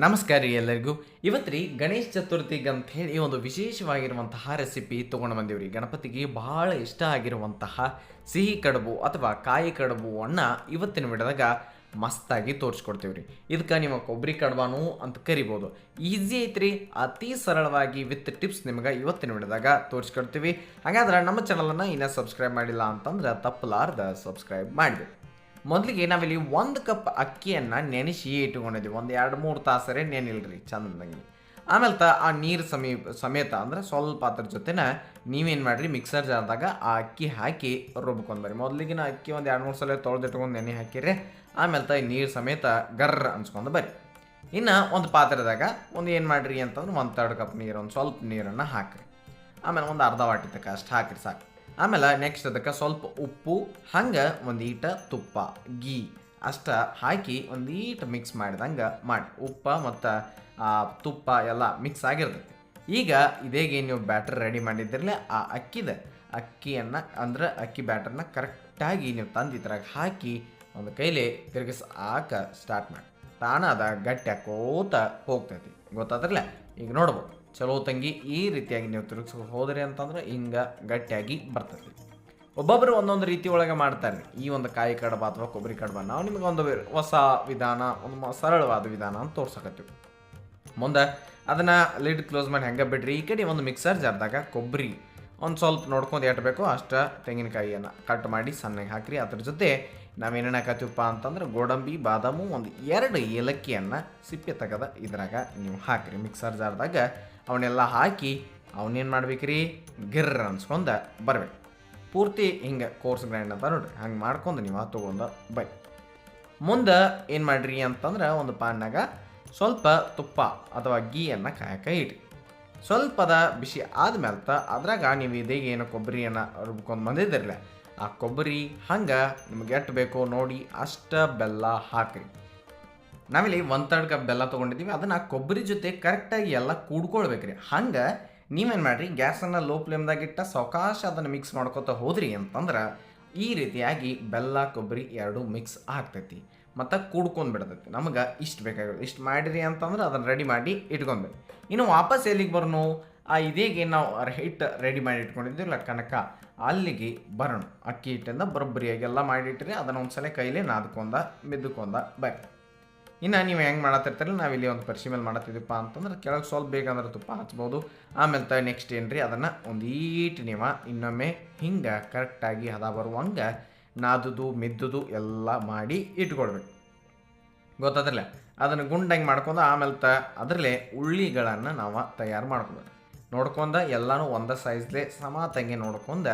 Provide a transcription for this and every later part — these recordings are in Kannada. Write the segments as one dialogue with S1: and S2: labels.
S1: ನಮಸ್ಕಾರ ರೀ ಎಲ್ಲರಿಗೂ. ಇವತ್ತು ರೀ ಗಣೇಶ ಚತುರ್ಥಿಗೆ ಅಂತ ಹೇಳಿ ಒಂದು ವಿಶೇಷವಾಗಿರುವಂತಹ ರೆಸಿಪಿ ತೊಗೊಂಡು ರೀ. ಗಣಪತಿಗೆ ಬಹಳ ಇಷ್ಟ ಆಗಿರುವಂತಹ ಸಿಹಿ ಕಡುಬು ಅಥವಾ ಕಾಯಿ ಕಡುಬು ಅನ್ನ ಇವತ್ತಿನ ವಿಡಿಯೋದಾಗ ಮಸ್ತಾಗಿ ತೋರಿಸ್ಕೊಡ್ತೀವಿ ರೀ. ಇದಕ್ಕೆ ನೀವು ಕೊಬ್ಬರಿ ಕಡುಬಾನು ಅಂತ ಕರಿಬೋದು. ಈಸಿ ಐತ್ರಿ ಅತಿ ಸರಳವಾಗಿ ವಿತ್ ಟಿಪ್ಸ್ ನಿಮ್ಗೆ ಇವತ್ತಿನ ವಿಡಿಯೋದಾಗ ತೋರಿಸ್ಕೊಡ್ತೀವಿ. ಹಾಗಾದ್ರೆ ನಮ್ಮ ಚಾನಲನ್ನು ಇನ್ನೂ ಸಬ್ಸ್ಕ್ರೈಬ್ ಮಾಡಿಲ್ಲ ಅಂತಂದ್ರೆ ತಪ್ಪಲಾರ್ದ ಸಬ್ಸ್ಕ್ರೈಬ್ ಮಾಡಿದೆ ಮೊದಲಿಗೆ ನಾವಿಲ್ಲಿ ಒಂದು ಕಪ್ ಅಕ್ಕಿಯನ್ನು ನೆನೆಸಿ ಇಟ್ಕೊಂಡಿದ್ದೀವಿ ಒಂದು ಎರಡು ಮೂರು ತಾಸರೆ ನೆನಿಲ್ರಿ ಚಂದಂಗೆ ಆಮೇಲೆ ತ ಆ ನೀರು ಸಮೀಪ ಸಮೇತ ಅಂದ್ರೆ ಸ್ವಲ್ಪ ಅದ್ರ ಜೊತೆನ ನೀವೇನು ಮಾಡಿರಿ, ಮಿಕ್ಸರ್ ಜಾರ್ದಾಗ ಆ ಅಕ್ಕಿ ಹಾಕಿ ರುಬ್ಕೊಂಡ್ಬರಿ ಮೊದಲಿಗಿನ ಅಕ್ಕಿ ಒಂದು ಎರಡು ಮೂರು ಸಲ ತೊಳೆದಿಟ್ಕೊಂಡು ನೆನೆ ಹಾಕಿರಿ. ಆಮೇಲೆ ತ ನೀರು ಸಮೇತ ಗರ್ರ ಅನ್ಸ್ಕೊಂಡು ಬರ್ರಿ. ಇನ್ನು ಒಂದು ಪಾತ್ರೆದಾಗ ಒಂದು ಏನು ಮಾಡಿರಿ ಅಂತಂದ್ರೆ ಒಂದು ತರ್ಡ್ ಕಪ್ ನೀರು, ಒಂದು ಸ್ವಲ್ಪ ನೀರನ್ನು ಹಾಕಿರಿ. ಆಮೇಲೆ ಒಂದು ಅರ್ಧ ವಾಟಿ ತಕ್ಕ ಅಷ್ಟು ಹಾಕಿರಿ ಸಾಕು. ಆಮೇಲೆ ನೆಕ್ಸ್ಟ್ ಅದಕ್ಕೆ ಸ್ವಲ್ಪ ಉಪ್ಪು, ಹಂಗೆ ಒಂದು ಈಟ ತುಪ್ಪ ಗೀ ಅಷ್ಟ ಹಾಕಿ ಒಂದು ಈಟ ಮಿಕ್ಸ್ ಮಾಡಿದಂಗೆ ಮಾಡಿ. ಉಪ್ಪ ಮತ್ತು ತುಪ್ಪ ಎಲ್ಲ ಮಿಕ್ಸ್ ಆಗಿರ್ತೈತಿ. ಈಗ ಇದೇಗೆ ನೀವು ಬ್ಯಾಟರ್ ರೆಡಿ ಮಾಡಿದ್ರಲ್ಲೇ ಆ ಅಕ್ಕಿದ ಅಕ್ಕಿಯನ್ನು, ಅಂದ್ರೆ ಅಕ್ಕಿ ಬ್ಯಾಟರ್ನ ಕರೆಕ್ಟಾಗಿ ನೀವು ತಂದು ಇದ್ರಾಗ ಹಾಕಿ ಒಂದು ಕೈಲಿ ತಿರುಗಿಸ್ ಹಾಕ ಸ್ಟಾರ್ಟ್ ಮಾಡಿ. ತಾಣ ಅದ ಗಟ್ಟಿ ಹಾಕೋತ ಹೋಗ್ತೈತಿ. ಗೊತ್ತಾದ್ರಲ್ಲ? ಈಗ ನೋಡ್ಬೋದು. ಚಲೋ ತಂಗಿ ಈ ರೀತಿಯಾಗಿ ನೀವು ತಿರುಗಿಸ್ಕೊ ಹೋದ್ರಿ ಅಂತಂದ್ರೆ ಹಿಂಗೆ ಗಟ್ಟಿಯಾಗಿ ಬರ್ತದೆ. ಒಬ್ಬೊಬ್ಬರು ಒಂದೊಂದು ರೀತಿ ಒಳಗೆ ಮಾಡ್ತಾರೆ. ಈ ಒಂದು ಕಾಯಿ ಕಡಬ ಅಥವಾ ಕೊಬ್ಬರಿ ಕಡಬ ನಾವು ನಿಮಗೆ ಒಂದು ಹೊಸ ವಿಧಾನ, ಒಂದು ಸರಳವಾದ ವಿಧಾನ ಅಂತ ತೋರ್ಸಕತ್ತೀವಿ. ಮುಂದೆ ಅದನ್ನು ಲಿಡ್ ಕ್ಲೋಸ್ ಮಾಡಿ ಹೆಂಗೆ ಬಿಡ್ರಿ? ಈ ಕಡೆ ಒಂದು ಮಿಕ್ಸರ್ ಜಾರ್ದಾಗ ಕೊಬ್ಬರಿ ಒಂದು ಸ್ವಲ್ಪ ನೋಡ್ಕೊಂಡು ಎಷ್ಟು ಬೇಕೋ ಅಷ್ಟು ತೆಂಗಿನಕಾಯಿಯನ್ನು ಕಟ್ ಮಾಡಿ ಸಣ್ಣಗೆ ಹಾಕ್ರಿ. ಅದ್ರ ಜೊತೆ ನಾವೇನೇನು ಹಾಕತ್ತೀವಪ್ಪ ಅಂತಂದ್ರೆ ಗೋಡಂಬಿ, ಬಾದಾಮು, ಒಂದು ಎರಡು ಏಲಕ್ಕಿಯನ್ನು ಸಿಪ್ಪೆ ತೆಗೆದ ಇದ್ರಾಗ ನೀವು ಹಾಕ್ರಿ. ಮಿಕ್ಸರ್ ಜಾರ್ದಾಗ ಅವನ್ನೆಲ್ಲ ಹಾಕಿ ಅವನೇನು ಮಾಡ್ಬೇಕ್ರಿ? ಗಿರ್ ಅನ್ಸ್ಕೊಂಡು ಬರ್ಬೇಕು ಪೂರ್ತಿ ಹಿಂಗೆ ಕೋರ್ಸ್ ಗ್ರ್ಯಾಂಡ್ ಅಂತ ನೋಡ್ರಿ. ಹಂಗೆ ಮಾಡ್ಕೊಂಡು ನೀವು ತೊಗೊಂಡು ಬೈ. ಮುಂದೆ ಏನು ಮಾಡ್ರಿ ಅಂತಂದ್ರೆ ಒಂದು ಪಾನ್ನಾಗ ಸ್ವಲ್ಪ ತುಪ್ಪ ಅಥವಾ ಗೀಯನ್ನು ಕಾಯಕ್ಕೆ ಸ್ವಲ್ಪ ಅದ ಬಿಸಿ ಆದ್ಮೇಲೆ ಅದ್ರಾಗ ನೀವು ಇದೇಗೆ ಏನು ಕೊಬ್ಬರಿಯನ್ನು ರುಬ್ಕೊಂಡು ಬಂದಿದ್ದಿರಲ್ಲ, ಆ ಕೊಬ್ಬರಿ ಹಂಗೆ ನಿಮ್ಗೆ ಎಷ್ಟು ಬೇಕೋ ನೋಡಿ ಅಷ್ಟ ಬೆಲ್ಲ ಹಾಕ್ರಿ. ನಾವಿಲ್ಲಿ ಒಂದು ತರ್ಡ್ ಕಪ್ ಬೆಲ್ಲ ತೊಗೊಂಡಿದ್ದೀವಿ. ಅದನ್ನು ಕೊಬ್ಬರಿ ಜೊತೆ ಕರೆಕ್ಟಾಗಿ ಎಲ್ಲ ಕೂಡ್ಕೊಳ್ಬೇಕ್ರಿ ಹಂಗೆ ನೀವೇನು ಮಾಡಿರಿ? ಗ್ಯಾಸನ್ನು ಲೋ ಫ್ಲೇಮ್ದಾಗಿಟ್ಟ ಸಾವಕಾಶ ಅದನ್ನು ಮಿಕ್ಸ್ ಮಾಡ್ಕೊತ ಹೋದ್ರಿ ಅಂತಂದ್ರೆ ಈ ರೀತಿಯಾಗಿ ಬೆಲ್ಲ, ಕೊಬ್ಬರಿ ಎರಡು ಮಿಕ್ಸ್ ಆಗ್ತೈತಿ. ಮತ್ತು ಕೂಡ್ಕೊಂಡು ಬಿಡ್ತೈತಿ. ನಮಗೆ ಇಷ್ಟು ಬೇಕಾಗಿರೋದು. ಇಷ್ಟು ಮಾಡಿರಿ ಅಂತಂದ್ರೆ ಅದನ್ನು ರೆಡಿ ಮಾಡಿ ಇಟ್ಕೊಂಡ್ಬೇಕು ಇನ್ನು ವಾಪಸ್ ಎಲ್ಲಿಗೆ ಬರೋಣ ಆ ಇದೇಗೆ ನಾವು ಹಿಟ್ಟು ರೆಡಿ ಮಾಡಿ ಇಟ್ಕೊಂಡಿದ್ದೀವಲ್ಲ ಕನಕ. ಅಲ್ಲಿಗೆ ಬರೋಣ. ಅಕ್ಕಿ ಹಿಟ್ಟಿಂದ ಬರೋಬ್ಬರಿಯಾಗಿ ಎಲ್ಲ ಮಾಡಿಟ್ರಿ ಅದನ್ನು ಒಂದ್ಸಲ ಕೈಲಿ ನಾದ್ಕೊಂಡ, ಮೆದ್ದುಕೊಂಡ ಬರ್ರಿ. ಇನ್ನು ನೀವು ಹೆಂಗೆ ಮಾಡತ್ತಿರ್ತೀರಲ್ಲ ನಾವು ಇಲ್ಲಿ ಒಂದು ಪರಿಶಿ ಮೇಲೆ ಅಂತಂದ್ರೆ ಕೆಳಗೆ ಸ್ವಲ್ಪ ಬೇಕಂದ್ರೆ ತುಪ್ಪ ಹಚ್ಬೋದು. ಆಮೇಲೆ ತ ನೆಕ್ಸ್ಟ್ ಏನು ರೀ ಅದನ್ನು ಒಂದು ಈಟು ನೀವು ಇನ್ನೊಮ್ಮೆ ಹಿಂಗೆ ಕರೆಕ್ಟಾಗಿ ಹದ ಬರುವಂಗೆ ನಾದುದು, ಮಿದ್ದುದು ಎಲ್ಲ ಮಾಡಿ ಇಟ್ಕೊಳ್ಬೇಕು ಗೊತ್ತಾದ್ರಲ್ಲ? ಅದನ್ನು ಗುಂಡಂಗೆ ಮಾಡ್ಕೊಂಡು ಆಮೇಲೆ ತ ಅದರಲ್ಲೇ ಉಳ್ಳಿಗಳನ್ನು ನಾವು ತಯಾರು ಮಾಡ್ಕೊಬೇಕು. ನೋಡ್ಕೊಂಡ ಎಲ್ಲನೂ ಒಂದೇ ಸೈಜ್ಲೇ ಸಮ ತಂಗಿ ನೋಡ್ಕೊಂಡ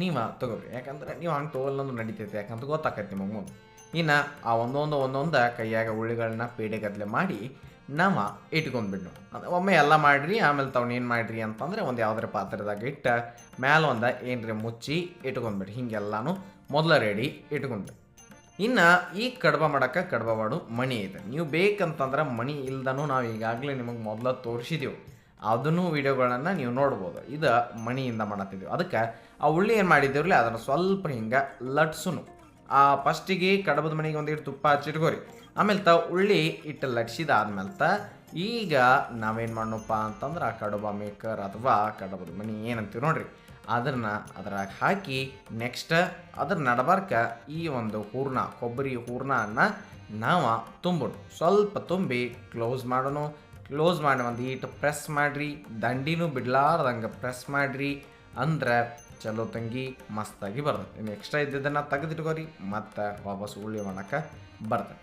S1: ನೀವು ತಗೋಬೇಕು. ಯಾಕಂದ್ರೆ ನೀವು ಹಂಗೆ ತೊಗೊಲ್ಲೊಂದು ನಡೀತೈತೆ. ಯಾಕಂತ ಗೊತ್ತಾಕೈತೆ ನಿಮಗೆ. ಮುಂದೆ ಇನ್ನು ಆ ಒಂದೊಂದು ಒಂದೊಂದು ಕೈಯಾಗ ಉಳ್ಳಿಗಳನ್ನ ಪೇಡೆಗದ್ಲೆ ಮಾಡಿ ನಾವು ಇಟ್ಕೊಂಡ್ಬಿಡ್ನು. ಅದು ಒಮ್ಮೆ ಎಲ್ಲ ಮಾಡಿರಿ, ಆಮೇಲೆ ತವ್ನ ಏನು ಮಾಡಿರಿ ಅಂತಂದ್ರೆ ಒಂದು ಯಾವ್ದಾರ ಪಾತ್ರದಾಗ ಇಟ್ಟು ಮ್ಯಾಲೆ ಒಂದು ಏನ್ರಿ ಮುಚ್ಚಿ ಇಟ್ಕೊಂಡ್ಬಿಡ್ರಿ. ಹಿಂಗೆಲ್ಲಾನು ಮೊದಲ ರೆಡಿ ಇಟ್ಕೊಂಡು ಇನ್ನು ಈ ಕಡ್ಬ ಮಾಡೋಕ್ಕೆ ಕಡ್ಬ ಮಾಡು ಮಣಿ ಇದೆ ನೀವು ಬೇಕಂತಂದ್ರೆ ಮಣಿ ಇಲ್ದನೂ ನಾವು ಈಗಾಗಲೇ ನಿಮಗೆ ಮೊದಲ ತೋರಿಸಿದೆವು. ಅದನ್ನು ವೀಡಿಯೋಗಳನ್ನು ನೀವು ನೋಡ್ಬೋದು. ಇದು ಮಣಿಯಿಂದ ಮಾಡತ್ತಿದ್ದೀವಿ ಅದಕ್ಕೆ ಆ ಉಳ್ಳಿ ಏನು ಮಾಡಿದ್ದೇವ್ರಲ್ಲ ಅದನ್ನು ಸ್ವಲ್ಪ ಹಿಂಗೆ ಲಟ್ಸುನು. ಆ ಫಸ್ಟಿಗೆ ಕಡಬದ ಮನೆಗೆ ಒಂದಿಟ್ಟು ತುಪ್ಪ ಹಚ್ಚಿಟ್ಕೋರಿ. ಆಮೇಲೆ ತ ಉಳ್ಳಿ ಇಟ್ಟು ಲಟ್ಸಿದ ಆದ್ಮೇಲೆ ತ ಈಗ ನಾವೇನು ಮಾಡೋಣಪ್ಪ ಅಂತಂದ್ರೆ ಆ ಕಡಬ ಮೇಕರ್ ಅಥವಾ ಕಡಬದ ಮಣಿ ಏನಂತೀವಿ ನೋಡ್ರಿ. ಅದನ್ನು ಅದ್ರಾಗ ಹಾಕಿ ನೆಕ್ಸ್ಟ್ ಅದ್ರ ನಡಬಾರ್ಕ ಈ ಒಂದು ಹೂರ್ಣ, ಕೊಬ್ಬರಿ ಹೂರ್ಣನ ನಾವು ತುಂಬೋಣ ಸ್ವಲ್ಪ ತುಂಬಿ ಕ್ಲೋಸ್ ಮಾಡೋಣ ಕ್ಲೋಸ್ ಮಾಡಿ ಒಂದು ಈಟ್ ಪ್ರೆಸ್ ಮಾಡಿರಿ. ದಂಡಿನೂ ಬಿಡ್ಲಾರ್ದಂಗೆ ಪ್ರೆಸ್ ಮಾಡಿರಿ. ಅಂದ್ರೆ ಚಲೋ ತಂಗಿ, ಮಸ್ತಾಗಿ ಬರ್ತದೆ ಇನ್ನು ಎಕ್ಸ್ಟ್ರಾ ಇದ್ದಿದ್ದನ್ನು ತೆಗೆದಿಟ್ಕೋರಿ, ಮತ್ತು ವಾಪಸ್ ಉಳ್ಳಿ ಮಾಡೋಕ್ಕೆ ಬರ್ತದೆ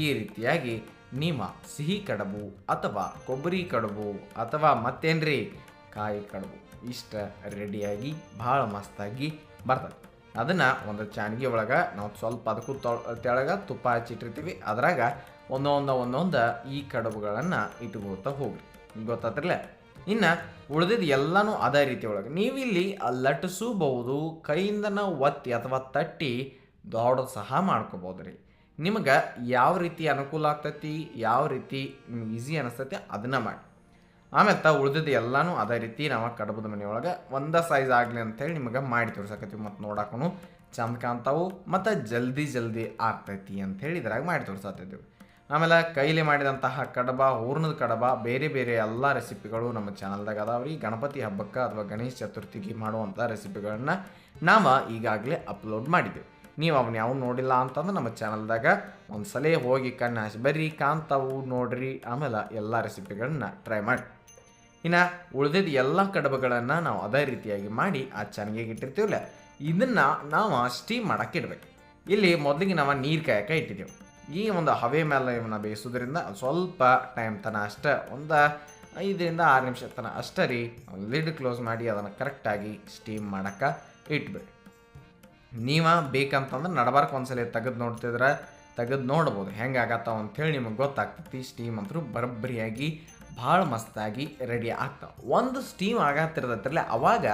S1: ಈ ರೀತಿಯಾಗಿ ನಿಮ್ಮ ಸಿಹಿ ಕಡುಬು ಅಥವಾ ಕೊಬ್ಬರಿ ಕಡುಬು ಅಥವಾ ಮತ್ತೇನ್ರಿ? ಕಾಯಿ ಕಡುಬು. ಇಷ್ಟ ರೆಡಿಯಾಗಿ ಭಾಳ ಮಸ್ತಾಗಿ ಬರ್ತದೆ ಅದನ್ನು ಒಂದು ಚಾನ್ಗಿ ಒಳಗೆ ನಾವು ಸ್ವಲ್ಪ ಅದಕ್ಕೂ ತೊಳ್, ತೆಳಗ ತುಪ್ಪ ಹಚ್ಚಿಟ್ಟಿರ್ತೀವಿ. ಅದ್ರಾಗ ಒಂದೊಂದು ಒಂದೊಂದು ಈ ಕಡುಬುಗಳನ್ನು ಇಟ್ಕೋತಾ ಹೋಗ್ರಿ. ಗೊತ್ತಾತ್ರಲ್ಲ? ಇನ್ನು ಉಳಿದಿದ್ದು ಎಲ್ಲನೂ ಅದೇ ರೀತಿ ಒಳಗೆ. ನೀವಿಲ್ಲಿ ಲಟ್ಟಿಸಬಹುದು ಕೈಯಿಂದನ ಒತ್ತಿ ಅಥವಾ ತಟ್ಟಿ ದೊಡ್ಡ ಸಹ ಮಾಡ್ಕೋಬೋದು ರೀ ನಿಮಗೆ ಯಾವ ರೀತಿ ಅನುಕೂಲ ಆಗ್ತೈತಿ, ಯಾವ ರೀತಿ ನಿಮ್ಗೆ ಈಸಿ ಅನಿಸ್ತೈತಿ ಅದನ್ನು ಮಾಡಿ. ಆಮೇಲೆ ತ ಉಳಿದಿದ್ದು ಎಲ್ಲನೂ ಅದೇ ರೀತಿ ನಾವು ಕಡಬದ ಮನೆಯೊಳಗೆ. ಒಂದೇ ಸೈಜ್ ಆಗಲಿ ಅಂತೇಳಿ ನಿಮಗೆ ಮಾಡಿ ತೋರ್ಸಕತ್ತೀವಿ. ಮತ್ತು ನೋಡಕ್ಕೂ ಚಂದ ಕಾಣ್ತಾವು. ಮತ್ತು ಜಲ್ದಿ ಜಲ್ದಿ ಆಗ್ತೈತಿ ಅಂಥೇಳಿ ಇದ್ರಾಗ ಮಾಡಿ ತೋರ್ಸತ್ತಿದ್ದೀವಿ ಆಮೇಲೆ ಕೈಲಿ ಮಾಡಿದಂತಹ ಕಡಬ, ಹೂರ್ಣದ ಕಡಬ, ಬೇರೆ ಬೇರೆ ಎಲ್ಲ ರೆಸಿಪಿಗಳು ನಮ್ಮ ಚಾನಲ್ದಾಗ ಅದಾವ್ರಿ ಗಣಪತಿ ಹಬ್ಬಕ್ಕೆ ಅಥವಾ ಗಣೇಶ ಚತುರ್ಥಿಗೆ ಮಾಡುವಂಥ ರೆಸಿಪಿಗಳನ್ನ ನಾವು ಈಗಾಗಲೇ ಅಪ್ಲೋಡ್ ಮಾಡಿದ್ದೀವಿ ನೀವು ಅವನ್ನ ಯಾವ ನೋಡಿಲ್ಲ ಅಂತಂದ್ರೆ ನಮ್ಮ ಚಾನಲ್ದಾಗ ಒಂದ್ಸಲ ಹೋಗಿ ಕಣ್ಣು ಹಾಸಿ ಬರ್ರಿ ಕಾಂತಾವು ನೋಡ್ರಿ. ಆಮೇಲೆ ಎಲ್ಲ ರೆಸಿಪಿಗಳನ್ನ ಟ್ರೈ ಮಾಡಿ. ಇನ್ನು ಉಳಿದಿದ್ದ ಎಲ್ಲ ಕಡಬಗಳನ್ನು ನಾವು ಅದೇ ರೀತಿಯಾಗಿ ಮಾಡಿ ಆ ಚೆನ್ನಾಗಿ ಇಟ್ಟಿರ್ತೀವಲ್ಲ ಇದನ್ನು ನಾವು ಸ್ಟೀಮ್ ಮಾಡಕ್ಕೆ ಇಡಬೇಕು. ಇಲ್ಲಿ ಮೊದಲಿಗೆ ನಾವು ನೀರು ಕಾಯಕ್ಕೆ ಇಟ್ಟಿದ್ದೀವಿ ಈ ಒಂದು ಹವೆ ಮೇಲೆ ಇವನ್ನ ಬೇಯಿಸೋದ್ರಿಂದ ಸ್ವಲ್ಪ ಟೈಮ್ ತನ ಅಷ್ಟೇ, ಒಂದು ಐದರಿಂದ ಆರು ನಿಮಿಷ ತನ ಅಷ್ಟೇ ರೀ ಲಿಡ್ ಕ್ಲೋಸ್ ಮಾಡಿ ಅದನ್ನು ಕರೆಕ್ಟಾಗಿ ಸ್ಟೀಮ್ ಮಾಡೋಕ್ಕೆ ಇಟ್ಬಿಡಿ. ನೀವ ಬೇಕಂತಂದ್ರೆ ನಡಬಾರ್ಕ ಒಂದ್ಸಲ ತೆಗೆದು ನೋಡ್ತಿದ್ರೆ, ತೆಗೆದು ನೋಡ್ಬೋದು ಹೆಂಗಾಗತ್ತಾವ ಅಂಥೇಳಿ ನಿಮಗೆ ಗೊತ್ತಾಗ್ತೈತಿ. ಸ್ಟೀಮ್ ಅಂತೂ ಬರಬ್ಬರಿಯಾಗಿ ಭಾಳ ಮಸ್ತಾಗಿ ರೆಡಿ ಆಗ್ತಾವೆ. ಒಂದು ಸ್ಟೀಮ್ ಆಗತ್ತಿರ್ತೈತ್ರಲ್ಲ ಅವಾಗ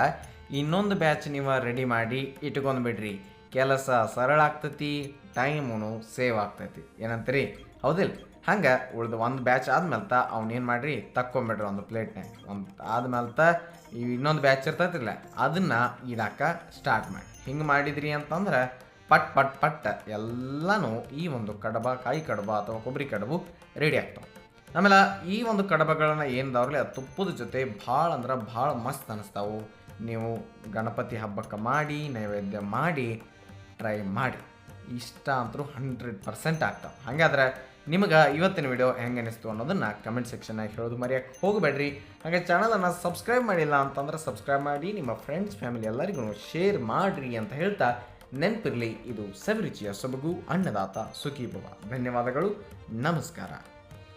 S1: ಇನ್ನೊಂದು ಬ್ಯಾಚ್ ನೀವು ರೆಡಿ ಮಾಡಿ ಇಟ್ಕೊಂಡು ಬಿಡ್ರಿ ಕೆಲಸ ಸರಳ ಆಗ್ತೈತಿ ಟೈಮೂ ಸೇವ್ ಆಗ್ತೈತಿ. ಏನಂತೀರಿ? ಹೌದಿಲ್ಲ ಹಂಗೆ ಉಳ್ದು ಒಂದು ಬ್ಯಾಚ್ ಆದ್ಮೇಲೆ ತ ಅವ್ನೇನು ಮಾಡಿರಿ? ತಕ್ಕೊಂಬಿಡ್ರಿ ಒಂದು ಪ್ಲೇಟ್ನಾಗ ಒಂದು ಆದ್ಮೇಲೆ ತ ಇನ್ನೊಂದು ಬ್ಯಾಚ್ ಇರ್ತೈತಿಲ್ಲ ಅದನ್ನು ಇಡಾಕ ಸ್ಟಾರ್ಟ್ ಮಾಡಿ. ಹಿಂಗೆ ಮಾಡಿದ್ರಿ ಅಂತಂದ್ರೆ ಪಟ್ ಪಟ್ ಪಟ್ ಎಲ್ಲನೂ ಈ ಒಂದು ಕಡಬ, ಕಾಯಿ ಕಡಬ ಅಥವಾ ಕೊಬ್ಬರಿ ಕಡಬು ರೆಡಿ ಆಗ್ತಾವೆ. ಆಮೇಲೆ ಈ ಒಂದು ಕಡಬಗಳನ್ನ ಏನದವ್ರಲ್ಲ ತುಪ್ಪದ ಜೊತೆ ಭಾಳ ಅಂದ್ರೆ ಭಾಳ ಮಸ್ತ್ ಅನಿಸ್ತಾವು. ನೀವು ಗಣಪತಿ ಹಬ್ಬಕ್ಕೆ ಮಾಡಿ, ನೈವೇದ್ಯ ಮಾಡಿ ಟ್ರೈ ಮಾಡಿ. ಇಷ್ಟ ಅಂತೂ ಹಂಡ್ರೆಡ್ ಪರ್ಸೆಂಟ್ ಆಗ್ತಾವೆ. ಹಾಗಾದ್ರೆ ನಿಮಗೆ ಇವತ್ತಿನ ವಿಡಿಯೋ ಹೆಂಗೆ ಅನಿಸ್ತು ಅನ್ನೋದನ್ನು ಕಮೆಂಟ್ ಸೆಕ್ಷನ್ನಾಗಿ ಹೇಳೋದು ಮರೆಯೋಕ್ಕೆ ಹೋಗಬೇಡ್ರಿ. ಹಾಗೆ ಚಾನಲನ್ನು ಸಬ್ಸ್ಕ್ರೈಬ್ ಮಾಡಿಲ್ಲ ಅಂತಂದ್ರೆ ಸಬ್ಸ್ಕ್ರೈಬ್ ಮಾಡಿ, ನಿಮ್ಮ ಫ್ರೆಂಡ್ಸ್ ಫ್ಯಾಮಿಲಿ ಎಲ್ಲರಿಗೂ ಶೇರ್ ಮಾಡಿರಿ ಅಂತ ಹೇಳ್ತಾ ನೆನಪಿರಲಿ. ಇದು ಸವಿರುಚಿಯ ಸೊಬಗು, ಅನ್ನದಾತ, ಸುಖೀಭವ. ಧನ್ಯವಾದಗಳು. ನಮಸ್ಕಾರ.